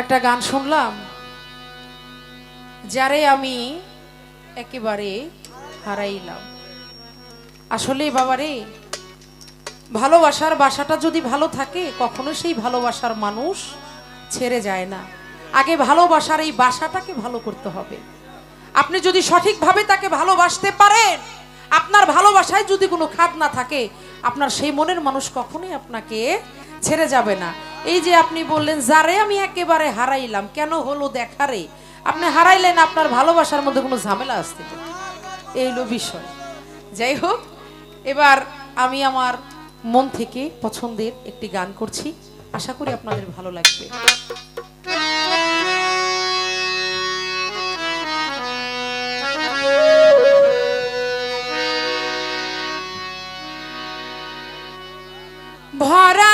একটা গান শুনলাম, যারে আমি একেবারে হারাইলাম। আসলে বাবারে, ভালোবাসার বাসাটা যদি ভালো থাকে, কখনো সেই ভালোবাসার মানুষ ছেড়ে যায় না। আগে ভালোবাসার এই বাসাটাকে ভালো করতে হবে। আপনি যদি সঠিকভাবে তাকে ভালোবাসতে পারেন, আপনার ভালোবাসায় যদি কোনো খাদ না থাকে, আপনার সেই মনের মানুষ কখনোই আপনাকে ছেড়ে যাবে না। এই যে আপনি বললেন, যারে আমি একেবারে হারাইলাম, কেন হলো দেখারে? আপনি হারাইলেন, আপনার ভালোবাসার মধ্যে কোনো ঝামেলা আসতে এই হলো বিষয়। যাই হোক, এবার আমি আমার মন থেকে পছন্দের একটি গান করছি। আশা করি আপনাদের ভালো লাগবে। ভরা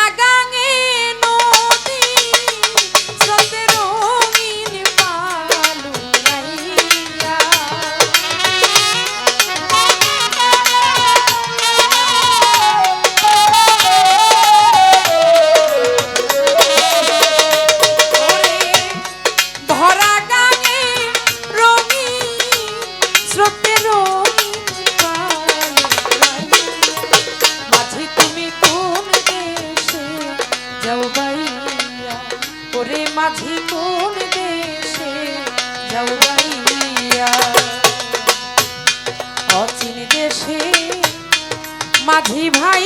মাঝি ভাই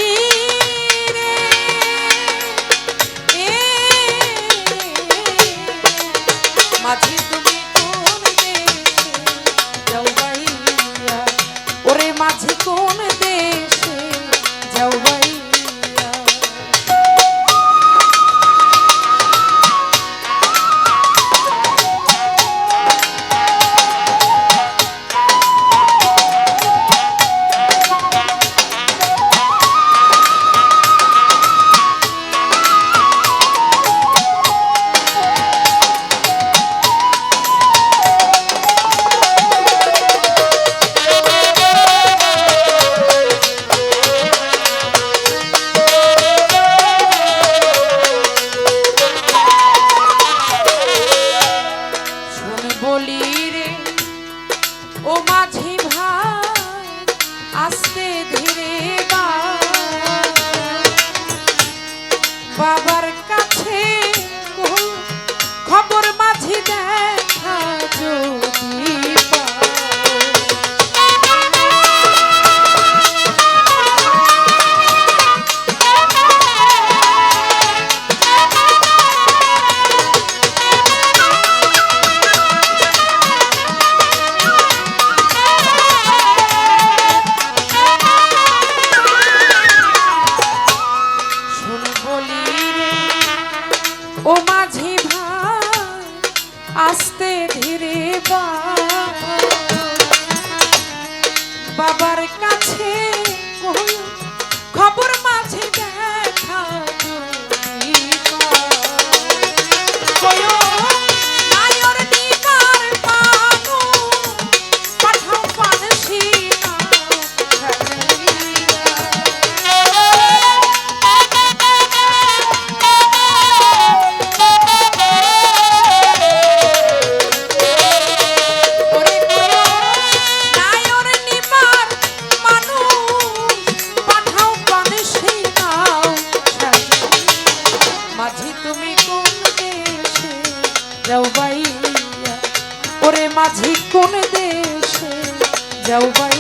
আস্তে ধীরে। বাবার কাছে আস্তে ধীরে বাবার কাছে খবর মাঝি তুমি কোন দেশে? যাও বাইয়া ওরে মাঝি কোন দেশে? যাও বাইয়া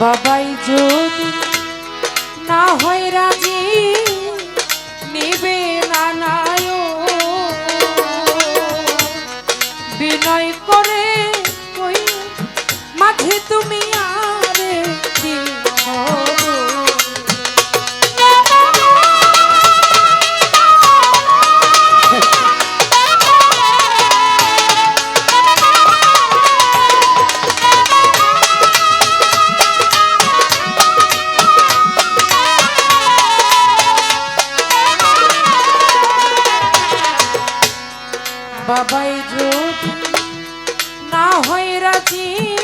বাবাই জো বাবাই যদি না হয় রাজি।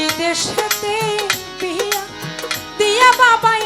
বিদেশেতে বিয়া দিয়া বাবা